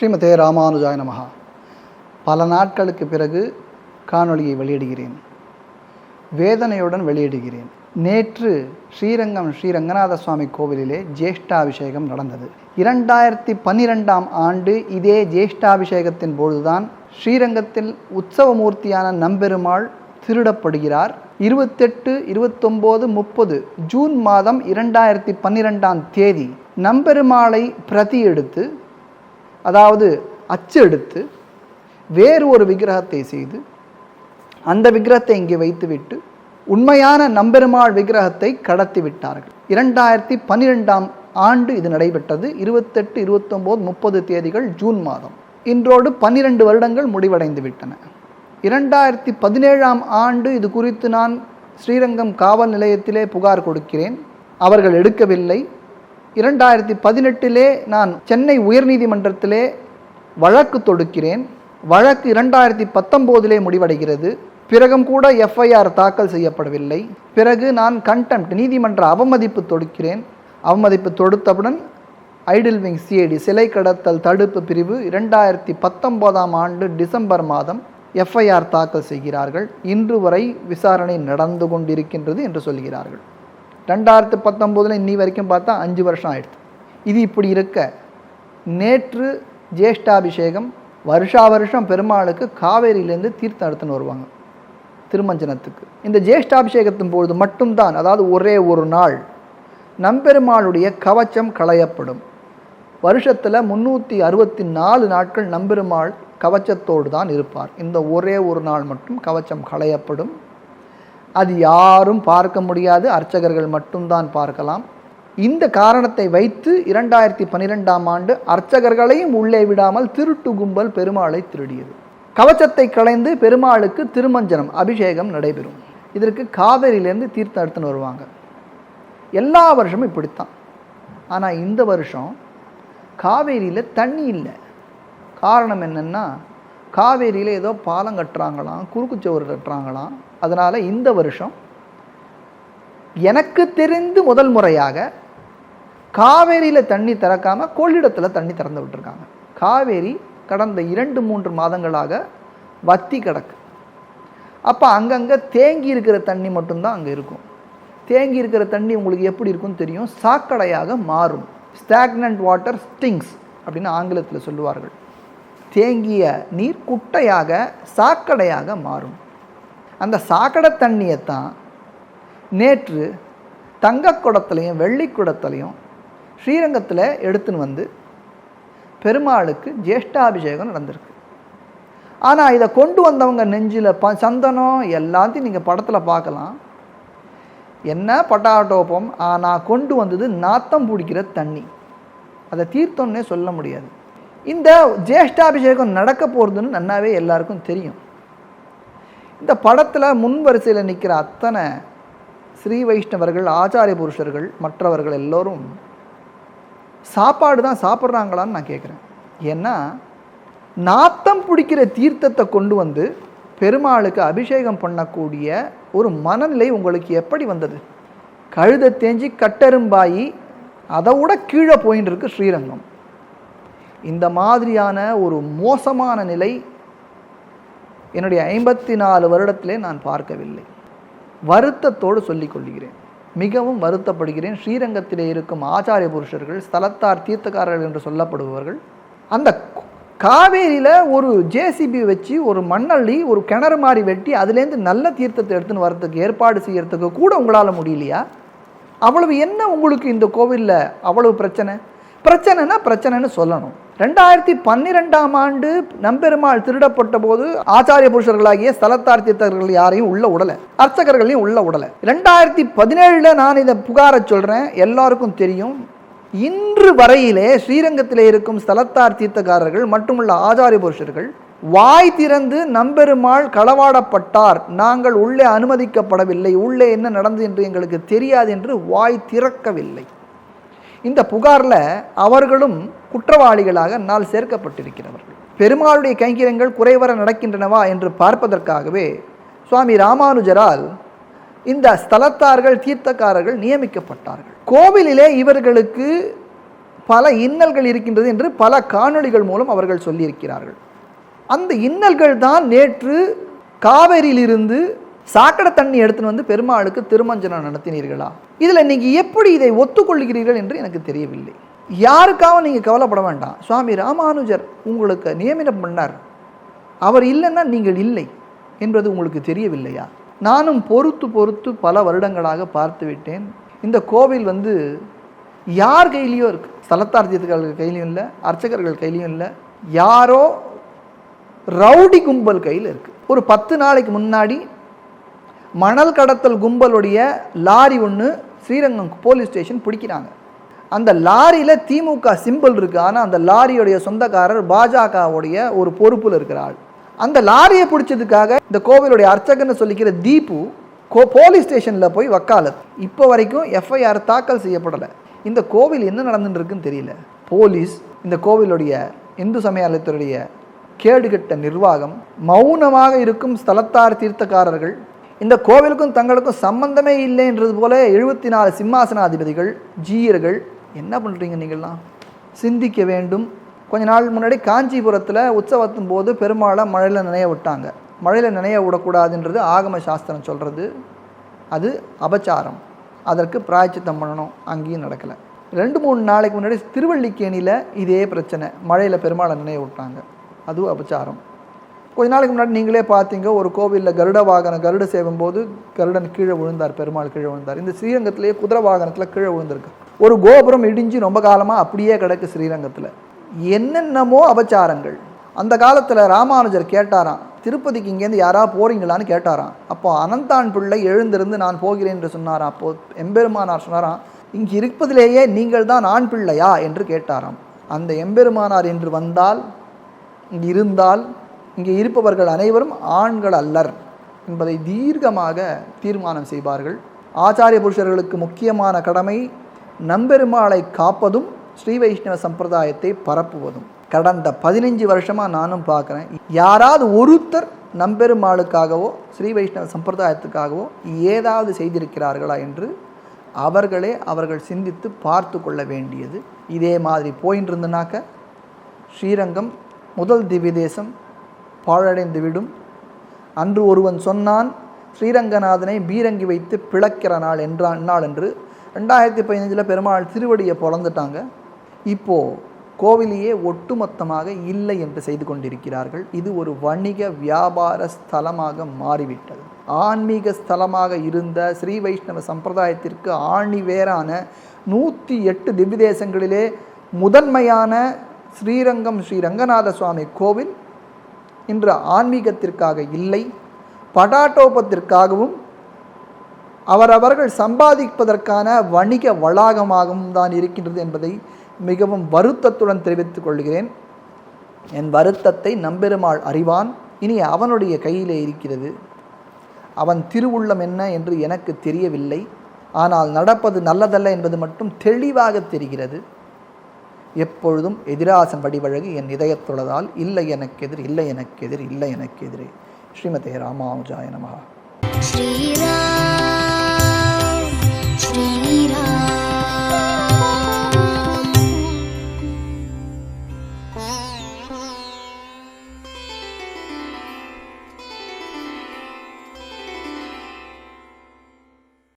ஸ்ரீமதே ராமானுஜாய நமகா பல நாட்களுக்கு பிறகு காணொளியை வெளியிடுகிறேன். வேதனையுடன் வெளியிடுகிறேன். நேற்று ஸ்ரீரங்கம் ஸ்ரீரங்கநாத சுவாமி கோவிலிலே ஜேஷ்டாபிஷேகம் நடந்தது. இரண்டாயிரத்தி பன்னிரெண்டாம் ஆண்டு இதே ஜேஷ்டாபிஷேகத்தின் பொழுதுதான் ஸ்ரீரங்கத்தில் உற்சவமூர்த்தியான நம்பெருமாள் திருடப்படுகிறார். இருபத்தெட்டு இருபத்தொம்போது முப்பது ஜூன் மாதம் இரண்டாயிரத்தி பன்னிரெண்டாம் தேதி நம்பெருமாளை பிரதி எடுத்து அதாவது அச்சு எடுத்து வேறு ஒரு விக்கிரகத்தை செய்து அந்த விக்கிரகத்தை இங்கே வைத்துவிட்டு உண்மையான நம்பெருமாள் விக்கிரகத்தை கடத்தி விட்டார்கள். இரண்டாயிரத்தி பன்னிரெண்டாம் ஆண்டு இது நடைபெற்றது. இருபத்தெட்டு இருபத்தொம்போது முப்பது தேதிகள் ஜூன் மாதம். இன்றோடு பன்னிரண்டு வருடங்கள் முடிவடைந்து விட்டன இரண்டாயிரத்தி பதினேழாம் ஆண்டு இது குறித்து நான் ஸ்ரீரங்கம் காவல் நிலையத்திலே புகார் கொடுக்கிறேன். அவர்கள் எடுக்கவில்லை. இரண்டாயிரத்தி பதினெட்டிலே நான் சென்னை உயர்நீதிமன்றத்திலே வழக்கு தொடுக்கிறேன். வழக்கு இரண்டாயிரத்தி பத்தொம்போதிலே முடிவடைகிறது. பிறகும் கூட எஃப்ஐஆர் தாக்கல் செய்யப்படவில்லை. பிறகு நான் கண்டெம்ட் நீதிமன்ற அவமதிப்பு தொடுக்கிறேன். அவமதிப்பு தொடுத்தவுடன் ஐடில் விங் சிஐடி சிலை கடத்தல் தடுப்பு பிரிவு இரண்டாயிரத்தி பத்தொம்போதாம் ஆண்டு டிசம்பர் மாதம் எஃப்ஐஆர் தாக்கல் செய்கிறார்கள். இன்று வரை விசாரணை நடந்து கொண்டிருக்கின்றது என்று சொல்கிறார்கள். ரெண்டாயிரத்து பத்தொம்போதில் இன்னி வரைக்கும் பார்த்தா அஞ்சு வருஷம் ஆயிடுது. இது இப்படி இருக்க நேற்று ஜேஷ்டாபிஷேகம் வருஷா வருஷம் பெருமாளுக்கு காவேரியிலேருந்து தீர்த்தம் எடுத்துன்னு வருவாங்க திருமஞ்சனத்துக்கு. இந்த ஜேஷ்டாபிஷேகத்தின் பொழுது மட்டும்தான் அதாவது ஒரே ஒரு நாள் நம்பெருமாளுடைய கவச்சம் களையப்படும். வருஷத்தில் முந்நூற்றி அறுபத்தி நாலு நாட்கள் நம்பெருமாள் கவச்சத்தோடு தான் இருப்பார். இந்த ஒரே ஒரு நாள் மட்டும் கவச்சம் களையப்படும். அது யாரும் பார்க்க முடியாது அர்ச்சகர்கள் மட்டும்தான் பார்க்கலாம். இந்த காரணத்தை வைத்து இரண்டாயிரத்தி பன்னிரெண்டாம் ஆண்டு அர்ச்சகர்களையும் உள்ளே விடாமல் திருட்டு கும்பல் பெருமாளை திருடியது. கவச்சத்தை களைந்து பெருமாளுக்கு திருமஞ்சனம் அபிஷேகம் நடைபெறும். இதற்கு காவேரியிலேருந்து தீர்த்தம் எடுத்துன்னு வருவாங்க. எல்லா வருஷமும் இப்படித்தான். ஆனால் இந்த வருஷம் காவேரியில் தண்ணி இல்லை. காரணம் என்னென்னா காவேரியில் ஏதோ பாலம் கட்டுறாங்களாம் குறுக்கு சுவர் கட்டுறாங்களாம். அதனால் இந்த வருஷம் எனக்கு தெரிந்து முதல் முறையாக காவேரியில் தண்ணி திறக்காமல் கொள்ளிடத்தில் தண்ணி திறந்து விட்டுருக்காங்க. காவேரி கடந்த இரண்டு மூன்று மாதங்களாக வத்தி கிடக்கு. அப்போ அங்கங்கே தேங்கி இருக்கிற தண்ணி மட்டும்தான் அங்கே இருக்கும். தேங்கி இருக்கிற தண்ணி உங்களுக்கு எப்படி இருக்கும்னு தெரியும்? சாக்கடையாக மாறும். ஸ்டாக்னன்ட் வாட்டர் ஸ்டிங்ஸ் அப்படின்னு ஆங்கிலத்தில் சொல்லுவார்கள். தேங்கிய நீர் குட்டையாக சாக்கடையாக மாறும். அந்த சாக்கடை தண்ணியை தான் நேற்று தங்க குடத்துலையும் வெள்ளி குடத்துலையும் ஸ்ரீரங்கத்தில் எடுத்துன்னு வந்து பெருமாளுக்கு ஜேஷ்டாபிஷேகம் நடந்திருக்கு. ஆனால் இதை கொண்டு வந்தவங்க நெஞ்சில் ப சந்தனம் எல்லாத்தையும் நீங்கள் படத்தில் பார்க்கலாம். என்ன பட்டாட்டோப்பம் ஆனால் கொண்டு வந்தது நாத்தம் பிடிக்கிற தண்ணி. அதை தீர்த்தம்னே சொல்ல முடியாது. இந்த ஜேஷ்டாபிஷேகம் நடக்க போகிறதுன்னு நன்னாவே எல்லாருக்கும் தெரியும். இந்த படத்தில் முன் வரிசையில் நிற்கிற அத்தனை ஸ்ரீ வைஷ்ணவர்கள் ஆச்சாரிய புருஷர்கள் மற்றவர்கள் எல்லோரும் சாப்பாடு தான் சாப்பிட்றாங்களான்னு நான் கேட்குறேன் ஏன்னா நாத்தம் பிடிக்கிற தீர்த்தத்தை கொண்டு வந்து பெருமாளுக்கு அபிஷேகம் பண்ணக்கூடிய ஒரு மனநிலை உங்களுக்கு எப்படி வந்தது? கழுதை தேஞ்சி கட்டெரும்பாயி அதை விட கீழே போயின்னு இருக்கு ஸ்ரீரங்கம். இந்த மாதிரியான ஒரு மோசமான நிலை என்னுடைய ஐம்பத்தி நாலு வருடத்திலே நான் பார்க்கவில்லை. வருத்தத்தோடு சொல்லிக் கொள்கிறேன். மிகவும் வருத்தப்படுகிறேன். ஸ்ரீரங்கத்திலே இருக்கும் ஆச்சாரிய புருஷர்கள் ஸ்தலத்தார் தீர்த்தக்காரர்கள் என்று சொல்லப்படுபவர்கள் அந்த காவேரியில் ஒரு ஜேசிபி வச்சு ஒரு மண்ணள்ளி ஒரு கிணறு மாதிரி வெட்டி அதுலேருந்து நல்ல தீர்த்தத்தை எடுத்துன்னு வரத்துக்கு ஏற்பாடு செய்யறதுக்கு கூட உங்களால் முடியலையா? அவ்வளவு என்ன உங்களுக்கு இந்த கோவிலில் அவ்வளவு பிரச்சனை? பிரச்சனைனா பிரச்சனைன்னு சொல்லணும். ரெண்டாயிரத்தி பன்னிரெண்டாம் ஆண்டு நம்பெருமாள் திருடப்பட்ட போது ஆச்சாரிய புருஷர்களாகிய ஸ்தலத்தார் தீர்த்தர்கள் யாரையும் உள்ள உடலை அர்ச்சகர்களையும் உள்ள உடலை. ரெண்டாயிரத்தி பதினேழில் நான் இதை புகார சொல்றேன். எல்லாருக்கும் தெரியும். இன்று வரையிலே ஸ்ரீரங்கத்தில் இருக்கும் ஸ்தலத்தார் தீர்த்தக்காரர்கள் மட்டுமல்ல ஆச்சாரிய புருஷர்கள் வாய் திறந்து நம்பெருமாள் களவாடப்பட்டார். நாங்கள் உள்ளே அனுமதிக்கப்படவில்லை. உள்ளே என்ன நடந்தது என்று எங்களுக்கு தெரியாது என்று வாய் திறக்கவில்லை. இந்த புகாரில் அவர்களும் குற்றவாளிகளாக நாள் சேர்க்கப்பட்டிருக்கிறவர்கள். பெருமாளுடைய கைங்கிரங்கள் குறைவர நடக்கின்றனவா என்று பார்ப்பதற்காகவே சுவாமி ராமானுஜரால் இந்த ஸ்தலத்தார்கள் தீர்த்தக்காரர்கள் நியமிக்கப்பட்டார்கள். கோவிலிலே இவர்களுக்கு பல இன்னல்கள் இருக்கின்றது என்று பல காணொளிகள் மூலம் அவர்கள் சொல்லியிருக்கிறார்கள். அந்த இன்னல்கள் தான் நேற்று காவேரியிலிருந்து சாக்கடை தண்ணி எடுத்துன்னு வந்து பெருமாளுக்கு திருமஞ்சனம் நடத்தினீர்களா? இதில் நீங்கள் எப்படி இதை ஒத்துக்கொள்கிறீர்கள் என்று எனக்கு தெரியவில்லை. யாருக்காகவும் நீங்கள் கவலைப்பட வேண்டாம். சுவாமி ராமானுஜர் உங்களுக்கு நியமனம் பண்ணார். அவர் இல்லைன்னா நீங்கள் இல்லை என்பது உங்களுக்கு தெரியவில்லையா? நானும் பொறுத்து பொறுத்து பல வருடங்களாக பார்த்து விட்டேன். இந்த கோவில் வந்து யார் கையிலையோ இருக்கு. ஸ்தலத்தார் கையிலையும் இல்லை அர்ச்சகர்கள் கையிலையும் இல்லை. யாரோ ரவுடி கும்பல் கையில் இருக்குது ஒரு பத்து நாளைக்கு முன்னாடி மணல் கடத்தல் கும்பலுடைய லாரி ஒன்று ஸ்ரீரங்கம் போலீஸ் ஸ்டேஷன் பிடிக்கிறாங்க. அந்த லாரியில் திமுக சிம்பிள் இருக்குது ஆனால் அந்த லாரியுடைய சொந்தக்காரர் பாஜகவுடைய ஒரு பொறுப்பில் இருக்கிற ஆள் அந்த லாரியை பிடிச்சதுக்காக இந்த கோவிலுடைய அர்ச்சகன்னு சொல்லிக்கிற தீபு கோ போலீஸ் ஸ்டேஷனில் போய் வக்காலத். இப்போ வரைக்கும் எஃப்ஐஆர் தாக்கல் செய்யப்படலை. இந்த கோவில் என்ன நடந்துட்டுருக்குன்னு தெரியல. போலீஸ் இந்த கோவிலுடைய இந்து சமயத்துடைய கேடுகட்ட நிர்வாகம் மௌனமாக இருக்கும் ஸ்தலத்தார் தீர்த்தக்காரர்கள் இந்த கோவிலுக்கும் தங்களுக்கும் சம்பந்தமே இல்லைன்றது போல எழுபத்தி நாலு சிம்மாசனாதிபதிகள் ஜீயர்கள் என்ன பண்ணுறீங்க நீங்கள்லாம்? சிந்திக்க வேண்டும். கொஞ்ச நாள் முன்னாடி காஞ்சிபுரத்தில் உற்சவத்தின் போது பெருமாளை மழையில் நினைய விட்டாங்க. மழையில் நினைய விடக்கூடாதுன்றது ஆகம சாஸ்திரம் சொல்கிறது அது அபச்சாரம். அதற்கு பிராயச்சித்தம் பண்ணணும். அங்கேயும் நடக்கலை. ரெண்டு மூணு நாளைக்கு முன்னாடி திருவள்ளிக்கேணியில் இதே பிரச்சனை. மழையில் பெருமாளை நினைய விட்டாங்க. அதுவும் அபச்சாரம். கொஞ்ச நாளைக்கு முன்னாடி நீங்களே பார்த்தீங்க ஒரு கோவிலில் கருட வாகனம் கருட சேவும் போது கருடன் கீழே விழுந்தார் பெருமாள் கீழே விழுந்தார். இந்த ஸ்ரீரங்கத்திலேயே குதிரை வாகனத்தில் கீழே விழுந்திருக்கு. ஒரு கோபுரம் இடிஞ்சு ரொம்ப காலமாக அப்படியே கிடக்கு ஸ்ரீரங்கத்தில். என்னென்னமோ அபச்சாரங்கள். அந்த காலத்தில் ராமானுஜர் கேட்டாராம் திருப்பதிக்கு இங்கேருந்து யாரா போறீங்களான்னு கேட்டாராம். அப்போ அனந்தான் பிள்ளை எழுந்திருந்து நான் போகிறேன் என்று சொன்னாராம். அப்போ எம்பெருமானார் சொன்னாராம் இங்கு இருப்பதிலேயே நீங்கள் தான் ஆண் பிள்ளையா? என்று கேட்டாராம். அந்த எம்பெருமானார் என்று வந்தால் இங்கு இருந்தால் இங்கே இருப்பவர்கள் அனைவரும் ஆண்கள் அல்லர் என்பதை தீர்க்கமாக தீர்மானம் செய்வார்கள். ஆச்சாரிய புருஷர்களுக்கு முக்கியமான கடமை நம்பெருமாளை காப்பதும் ஸ்ரீ வைஷ்ணவ சம்பிரதாயத்தை பரப்புவதும். கடந்த பதினஞ்சு வருஷமாக நானும் பார்க்குறேன். யாராவது ஒருத்தர் நம்பெருமாளுக்காகவோ ஸ்ரீ வைஷ்ணவ சம்பிரதாயத்துக்காகவோ ஏதாவது செய்திருக்கிறார்களா என்று அவர்களே அவர்கள் சிந்தித்து பார்த்து கொள்ள வேண்டியது. இதே மாதிரி போயின்னு இருந்தனாக்க ஸ்ரீரங்கம் முதல் திவ்ய தேசம் பாழடைந்து விடும் அன்று ஒருவன் சொன்னான் ஸ்ரீரங்கநாதனை பீரங்கி வைத்து பிளக்கிற நாள் என்றான் நாள் என்று. ரெண்டாயிரத்தி பதினஞ்சில் பெருமாள் திருவடியை பிறந்துட்டாங்க இப்போது கோவிலையே ஒட்டுமொத்தமாக இல்லை என்று செய்து கொண்டிருக்கிறார்கள். இது ஒரு வணிக வியாபார ஸ்தலமாக மாறிவிட்டது. ஆன்மீக ஸ்தலமாக இருந்த ஸ்ரீ வைஷ்ணவ சம்பிரதாயத்திற்கு ஆணி வேறான நூற்றி எட்டு திவ்ய தேசங்களிலே முதன்மையான ஸ்ரீரங்கம் ஸ்ரீ ரங்கநாத சுவாமி கோவில் இன்று ஆன்மீகத்திற்காக இல்லை படாட்டோபத்திற்காகவும் அவரவர்கள் சம்பாதிப்பதற்கான வணிக வளாகமாகவும் தான் இருக்கின்றது என்பதை மிகவும் வருத்தத்துடன் தெரிவித்துக் கொள்கிறேன். என் வருத்தத்தை நம்பெருமாள் அறிவான். இனி அவனுடைய கையிலே இருக்கிறது. அவன் திருவுள்ளம் என்ன என்று எனக்கு தெரியவில்லை. ஆனால் நடப்பது நல்லதல்ல என்பது மட்டும் தெளிவாக தெரிகிறது. எப்பொழுதும் எதிராசன் வடிவழகு என் இதயத்துள்ளதால் இல்லை எனக்கெதிர் இல்லை எனக்கெதிர் இல்லை எனக்கெதிரே ஸ்ரீமதே ராமானுஜாய நமகா ஸ்ரீரா